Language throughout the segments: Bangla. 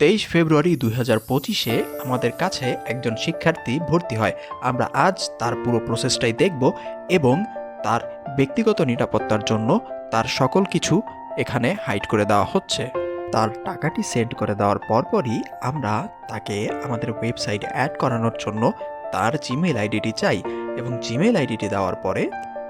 তেইশ ফেব্রুয়ারি দুই হাজার পঁচিশে আমাদের কাছে একজন শিক্ষার্থী ভর্তি হয়। আমরা আজ তার পুরো প্রসেসটাই দেখব এবং তার ব্যক্তিগত নিরাপত্তার জন্য তার সকল কিছু এখানে হাইড করে দেওয়া হচ্ছে। তার টাকাটি সেন্ড করে দেওয়ার পরপরই আমরা তাকে আমাদের ওয়েবসাইটে অ্যাড করানোর জন্য তার জিমেল আইডিটি চাই এবং জিমেল আইডিটি দেওয়ার পরে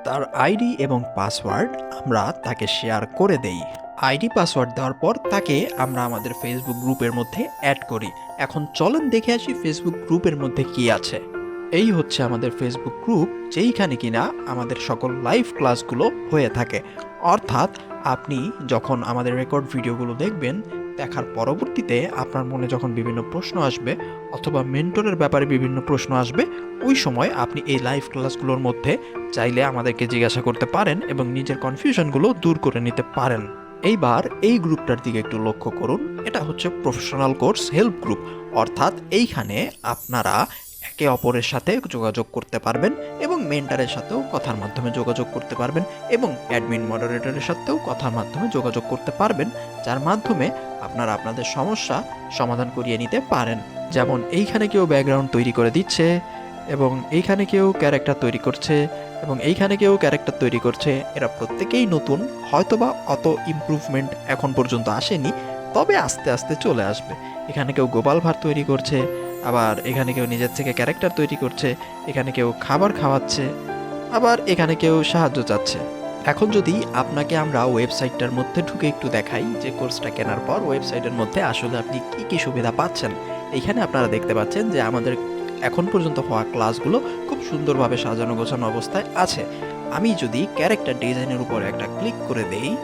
তার আইডি এবং পাসওয়ার্ড আমরা তাকে শেয়ার করে দেই। আইডি পাসওয়ার্ড দেওয়ার পর তাকে আমরা আমাদের ফেসবুক গ্রুপের মধ্যে অ্যাড করি। এখন চলেন দেখে আসি ফেসবুক গ্রুপের মধ্যে কি আছে। এই হচ্ছে আমাদের ফেসবুক গ্রুপ যেইখানে কিনা আমাদের সকল লাইভ ক্লাসগুলো হয়ে থাকে। অর্থাৎ আপনি যখন আমাদের রেকর্ড ভিডিওগুলো দেখবেন, দেখার পরবর্তীতে আপনার মনে যখন বিভিন্ন প্রশ্ন আসবে অথবা মেন্টরের ব্যাপারে বিভিন্ন প্রশ্ন আসবে, ওই সময় আপনি এই লাইভ ক্লাসগুলোর মধ্যে চাইলে আমাদেরকে জিজ্ঞাসা করতে পারেন এবং নিজের কনফিউশনগুলো দূর করে নিতে পারেন। এইবার এই গ্রুপটার দিকে একটু লক্ষ্য করুন। এটা হচ্ছে প্রফেশনাল কোর্স হেল্প গ্রুপ। অর্থাৎ এইখানে আপনারা একে অপরের সাথে যোগাযোগ করতে পারবেন এবং মেন্টারের সাথেও কথার মাধ্যমে যোগাযোগ করতে পারবেন এবং অ্যাডমিন মডারেটরের সাথেও কথার মাধ্যমে যোগাযোগ করতে পারবেন, যার মাধ্যমে আপনারা আপনাদের সমস্যা সমাধান করিয়ে নিতে পারেন। যেমন এইখানে কেউ ব্যাকগ্রাউন্ড তৈরি করে দিচ্ছে এবং এইখানে কেউ ক্যারেক্টার তৈরি করছে এবং এইখানে কেউ ক্যারেক্টার তৈরি করছে, এরা প্রত্যেকেই নতুন, হয়তোবা অত ইমপ্রুভমেন্ট এখন পর্যন্ত আসেনি, তবে আস্তে আস্তে চলে আসবে। এখানে কেউ গোপাল ভাত তৈরি করছে, আবার এখানে কেউ নিজের থেকে ক্যারেক্টার তৈরি করছে, এখানে কেউ খাবার খাওয়াচ্ছে, আবার এখানে কেউ সাহায্য চাচ্ছে। এখন যদি আপনাকে আমরা ওয়েবসাইটটার মধ্যে ঢুকে একটু দেখাই যে কোর্সটা কেনার পর ওয়েবসাইটের মধ্যে আসলে আপনি কি কি সুবিধা পাচ্ছেন, এইখানে আপনারা দেখতে পাচ্ছেন যে আমাদের এখন পর্যন্ত হওয়া ক্লাসগুলো খুব সুন্দরভাবে সাজানো গোছানো অবস্থায় আছে। আমি যদি ক্যারেক্টার ডিজাইনের উপর একটা ক্লিক করে দেই,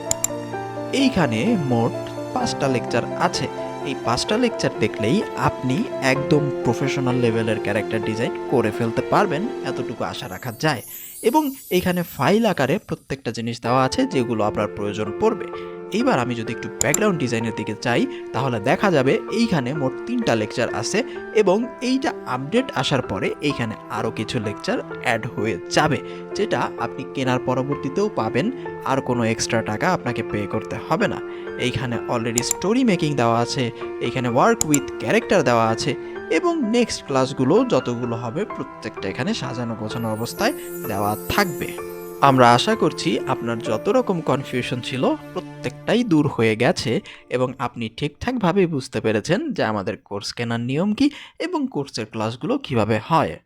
এইখানে মোট পাঁচটা লেকচার আছে। এই পাঁচটা লেকচার দেখলেই আপনি একদম প্রফেশনাল লেভেলের ক্যারেক্টার ডিজাইন করে ফেলতে পারবেন, এতটুকু আশা রাখা যায়। এবং এইখানে ফাইল আকারে প্রত্যেকটা জিনিস দেওয়া আছে যেগুলো আপনার প্রয়োজন পড়বে। এইবার আমি যদি একটু ব্যাকগ্রাউন্ড ডিজাইনের দিকে চাই তাহলে দেখা যাবে এইখানে মোট তিনটা লেকচার আছে এবং এইটা আপডেট আসার পরে এইখানে আরও কিছু লেকচার অ্যাড হয়ে যাবে, যেটা আপনি কেনার পরবর্তীতেও পাবেন। আর কোনো এক্সট্রা টাকা আপনাকে পে করতে হবে না। এইখানে অলরেডি স্টোরি মেকিং দেওয়া আছে, এইখানে ওয়ার্ক উইথ ক্যারেক্টার দেওয়া আছে এবং নেক্সট ক্লাসগুলো যতগুলো হবে প্রত্যেকটা এখানে সাজানো গোছানো অবস্থায় দেওয়া থাকবে। আমরা আশা করছি আপনার যত রকম কনফিউশন ছিল প্রত্যেকটাই দূর হয়ে গেছে এবং আপনি ঠিকঠাকভাবে বুঝতে পেরেছেন যে আমাদের কোর্স কেনার নিয়ম কি এবং কোর্সের ক্লাসগুলো কীভাবে হয়।